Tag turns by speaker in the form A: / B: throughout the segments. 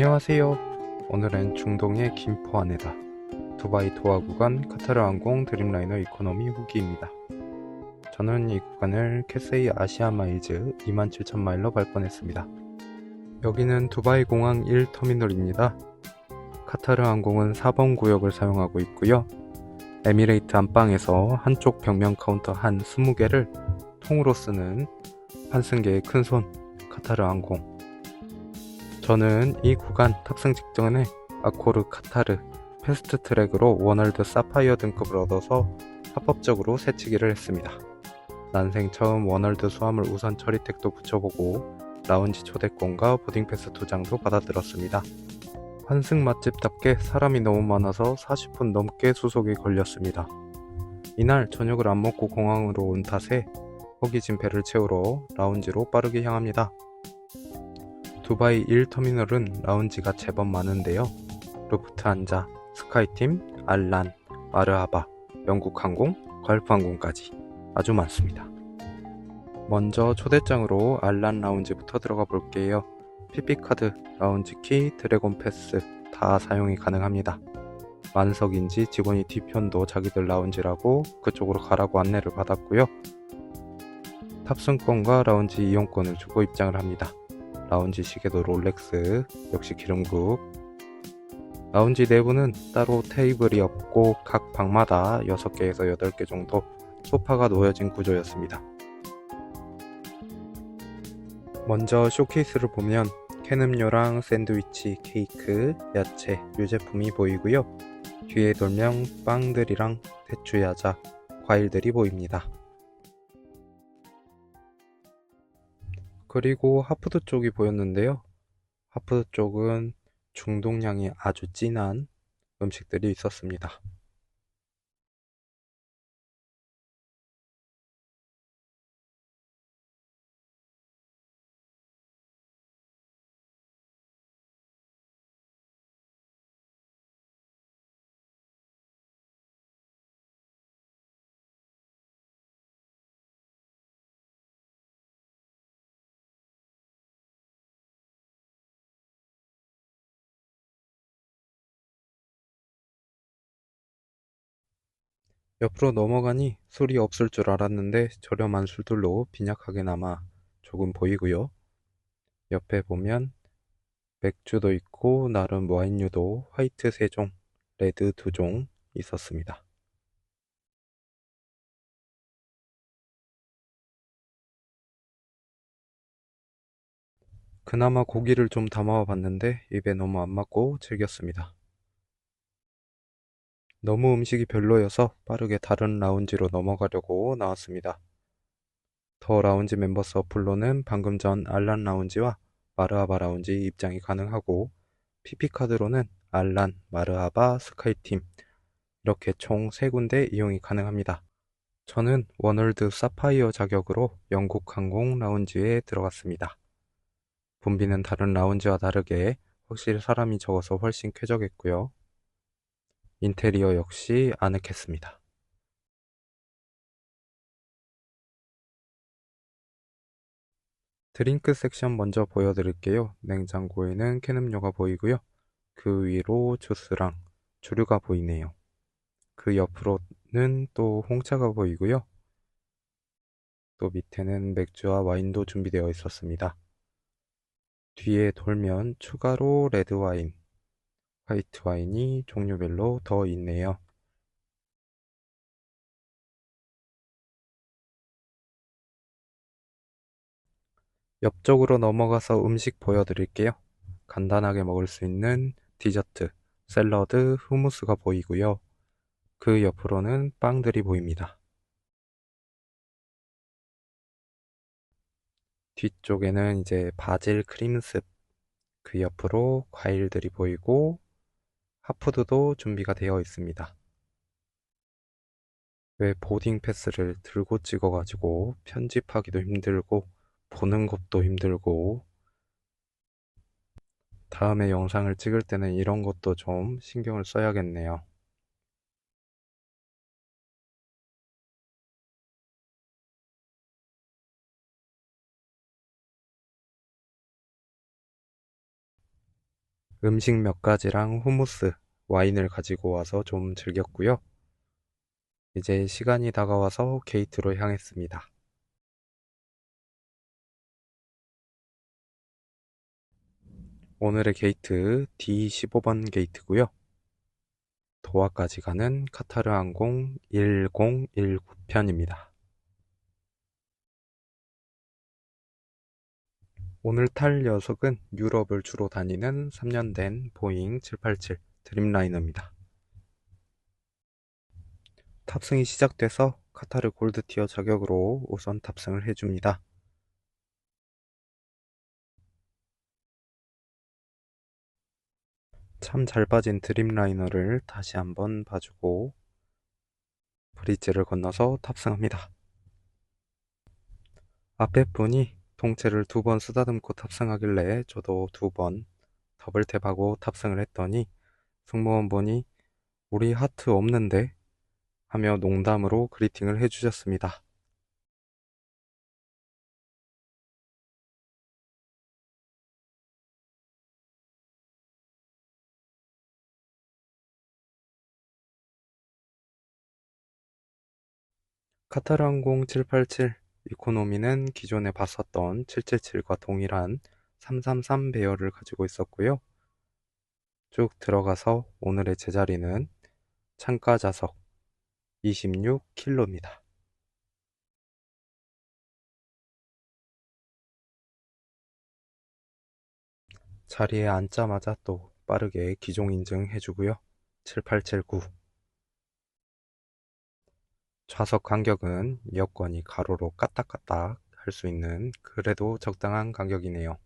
A: 안녕하세요. 오늘은 중동의 김포 안에다 두바이 도하 구간 카타르 항공 드림라이너 이코노미 후기입니다. 저는 이 구간을 캐세이 아시아 마일즈 27,000마일로 발권했습니다. 여기는 두바이 공항 1터미널입니다. 카타르 항공은 4번 구역을 사용하고 있고요. 에미레이트 안방에서 한쪽 벽면 카운터 한 20개를 통으로 쓰는 환승계의 큰손 카타르 항공 저는 이 구간 탑승 직전에 아코르 카타르 패스트 트랙으로 워널드 사파이어 등급을 얻어서 합법적으로 새치기를 했습니다. 난생 처음 워널드 수화물 우선 처리 택도 붙여보고 라운지 초대권과 보딩 패스 두 장도 받아들었습니다. 환승 맛집답게 사람이 너무 많아서 40분 넘게 수속이 걸렸습니다. 이날 저녁을 안 먹고 공항으로 온 탓에 허기진 배를 채우러 라운지로 빠르게 향합니다. 두바이 1터미널은 라운지가 제법 많은데요. 루프트한자, 스카이팀, 알란, 마르하바, 영국항공, 걸프항공까지 아주 많습니다. 먼저 초대장으로 알란 라운지부터 들어가 볼게요. PP카드, 라운지키, 드래곤 패스 다 사용이 가능합니다. 만석인지 직원이 뒤편도 자기들 라운지라고 그쪽으로 가라고 안내를 받았고요. 탑승권과 라운지 이용권을 주고 입장을 합니다. 라운지 시계도 롤렉스, 역시 기름국. 라운지 내부는 따로 테이블이 없고 각 방마다 6개에서 8개 정도 소파가 놓여진 구조였습니다. 먼저 쇼케이스를 보면 캔음료랑 샌드위치, 케이크, 야채, 유제품이 보이고요. 뒤에 돌면 빵들이랑 대추 야자, 과일들이 보입니다. 그리고 하프드 쪽이 보였는데요. 하프드 쪽은 중동향이 아주 진한 음식들이 있었습니다. 옆으로 넘어가니 술이 없을 줄 알았는데 저렴한 술들로 빈약하게나마 조금 보이고요. 옆에 보면 맥주도 있고 나름 와인류도 화이트 3종, 레드 2종 있었습니다. 그나마 고기를 좀 담아 봤는데 입에 너무 안 맞고 즐겼습니다. 너무 음식이 별로여서 빠르게 다른 라운지로 넘어가려고 나왔습니다. 더 라운지 멤버스 어플로는 방금 전 알란 라운지와 마르하바 라운지 입장이 가능하고 PP카드로는 알란, 마르하바, 스카이팀 이렇게 총 3군데 이용이 가능합니다. 저는 워널드 사파이어 자격으로 영국 항공 라운지에 들어갔습니다. 분비는 다른 라운지와 다르게 확실히 사람이 적어서 훨씬 쾌적했고요. 인테리어 역시 아늑했습니다. 드링크 섹션 먼저 보여드릴게요. 냉장고에는 캔음료가 보이고요. 그 위로 주스랑 주류가 보이네요. 그 옆으로는 또 홍차가 보이고요. 또 밑에는 맥주와 와인도 준비되어 있었습니다. 뒤에 돌면 추가로 레드와인, 화이트 와인이 종류별로 더 있네요. 옆쪽으로 넘어가서 음식 보여드릴게요. 간단하게 먹을 수 있는 디저트, 샐러드, 후무스가 보이고요. 그 옆으로는 빵들이 보입니다. 뒤쪽에는 이제 바질 크림습, 그 옆으로 과일들이 보이고 하푸드도 준비가 되어 있습니다. 왜 보딩 패스를 들고 찍어가지고 편집하기도 힘들고 보는 것도 힘들고 다음에 영상을 찍을 때는 이런 것도 좀 신경을 써야겠네요. 음식 몇 가지랑 후무스, 와인을 가지고 와서 좀 즐겼고요. 이제 시간이 다가와서 게이트로 향했습니다. 오늘의 게이트 D15번 게이트고요. 도하까지 가는 카타르 항공 1019편입니다. 오늘 탈 녀석은 유럽을 주로 다니는 3년 된 보잉 787 드림라이너입니다. 탑승이 시작돼서 카타르 골드티어 자격으로 우선 탑승을 해줍니다. 참 잘 빠진 드림라이너를 다시 한번 봐주고 브릿지를 건너서 탑승합니다. 앞에 분이 통째를 두 번 쓰다듬고 탑승하길래 저도 두 번 더블 탭하고 탑승을 했더니 승무원분이 우리 하트 없는데 하며 농담으로 그리팅을 해주셨습니다. 카타르 항공 787 이코노미는 기존에 봤었던 777과 동일한 333 배열을 가지고 있었고요. 쭉 들어가서 오늘의 제자리는 창가 좌석 26킬로입니다. 자리에 앉자마자 또 빠르게 기종 인증 해주고요. 7879 좌석 간격은 여권이 가로로 까딱까딱 할 수 있는 그래도 적당한 간격이네요.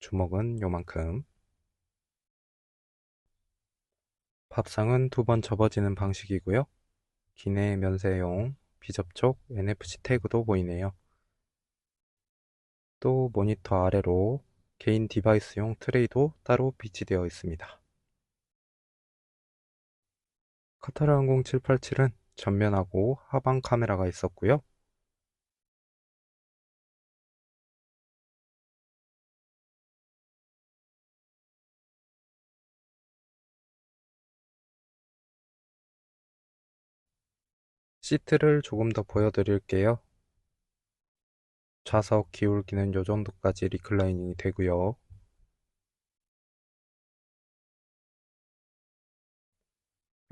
A: 주먹은 요만큼. 밥상은 두 번 접어지는 방식이고요. 기내 면세용 비접촉 NFC 태그도 보이네요. 또 모니터 아래로 개인 디바이스용 트레이도 따로 비치되어 있습니다. 카타르 항공 787은 전면하고 하방 카메라가 있었고요. 시트를 조금 더 보여드릴게요. 좌석 기울기는 요 정도까지 리클라이닝이 되고요.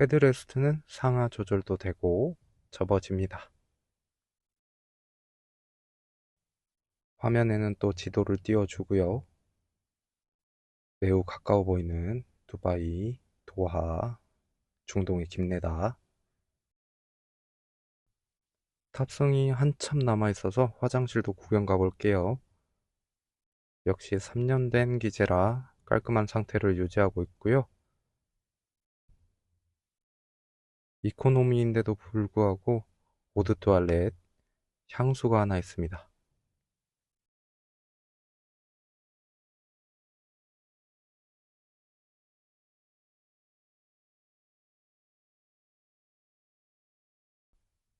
A: 헤드레스트는 상하 조절도 되고 접어집니다. 화면에는 또 지도를 띄워주고요. 매우 가까워 보이는 두바이, 도하, 중동의 김내다. 탑승이 한참 남아있어서 화장실도 구경 가볼게요. 역시 3년 된 기재라 깔끔한 상태를 유지하고 있고요. 이코노미인데도 불구하고 오드 투알렛 향수가 하나 있습니다.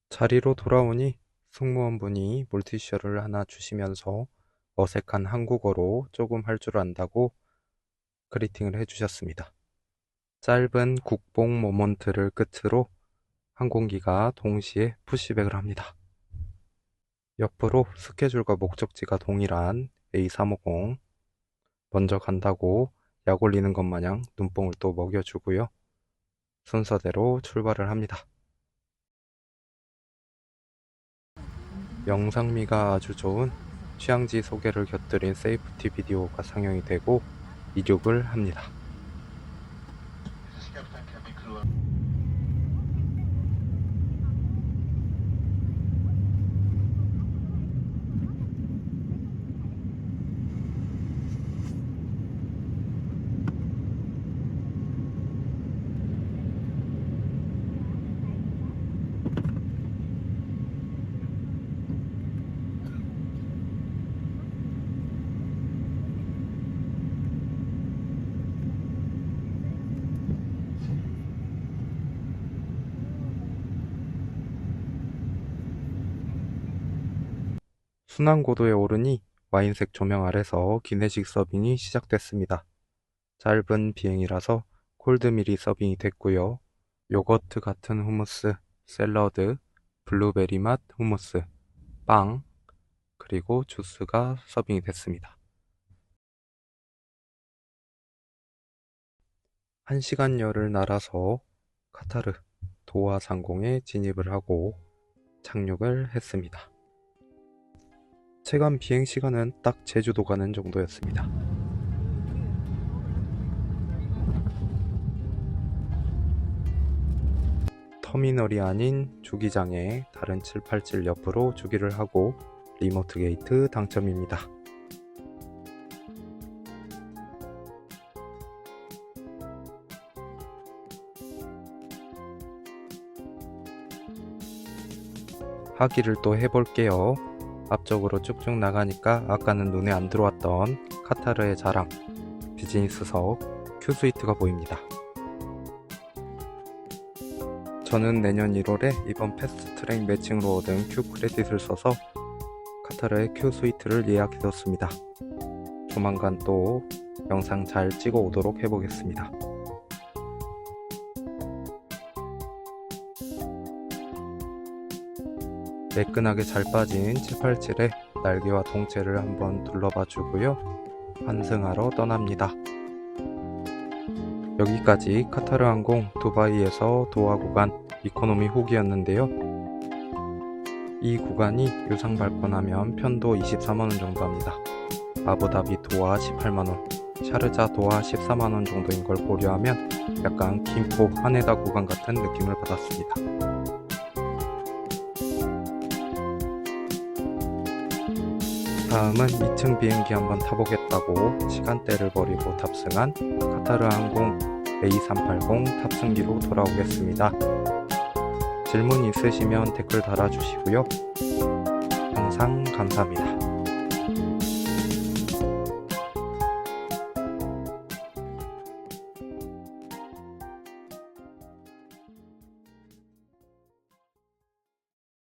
A: 자리로 돌아오니 승무원분이 물티슈를 하나 주시면서 어색한 한국어로 조금 할 줄 안다고 그리팅을 해주셨습니다. 짧은 국뽕 모먼트를 끝으로 항공기가 동시에 푸시백을 합니다. 옆으로 스케줄과 목적지가 동일한 A350 먼저 간다고 약 올리는 것 마냥 눈뽕을 또 먹여주고요. 순서대로 출발을 합니다. 영상미가 아주 좋은 취향지 소개를 곁들인 세이프티 비디오가 상영이 되고 이륙을 합니다. Дякую. 순환 고도에 오르니 와인색 조명 아래서 기내식 서빙이 시작됐습니다. 짧은 비행이라서 콜드밀이 서빙이 됐고요. 요거트 같은 후무스, 샐러드, 블루베리 맛 후무스, 빵, 그리고 주스가 서빙이 됐습니다. 1시간여를 날아서 카타르 도하 상공에 진입을 하고 착륙을 했습니다. 체감 비행 시간은 딱 제주도 가는 정도였습니다. 터미널이 아닌 주기장에 다른 787 옆으로 주기를 하고 리모트 게이트 당첨입니다. 하기를 또 해볼게요. 앞쪽으로 쭉쭉 나가니까 아까는 눈에 안 들어왔던 카타르의 자랑 비즈니스석 큐스위트가 보입니다. 저는 내년 1월에 이번 패스트 트랙 매칭으로 얻은 큐 크레딧을 써서 카타르의 큐 스위트를 예약해뒀습니다. 조만간 또 영상 잘 찍어 오도록 해보겠습니다. 매끈하게 잘 빠진 787의 날개와 동체를 한번 둘러봐 주고요. 환승하러 떠납니다. 여기까지 카타르 항공 두바이에서 도하 구간 이코노미 후기였는데요. 이 구간이 유상 발권하면 편도 24만원 정도 합니다. 아부다비 도하 18만원, 샤르자 도하 14만원 정도인 걸 고려하면 약간 김포 하네다 구간 같은 느낌을 받았습니다. 다음은 2층 비행기 한번 타보겠다고 시간대를 버리고 탑승한 카타르 항공 A380 탑승기로 돌아오겠습니다. 질문 있으시면 댓글 달아주시고요. 항상 감사합니다.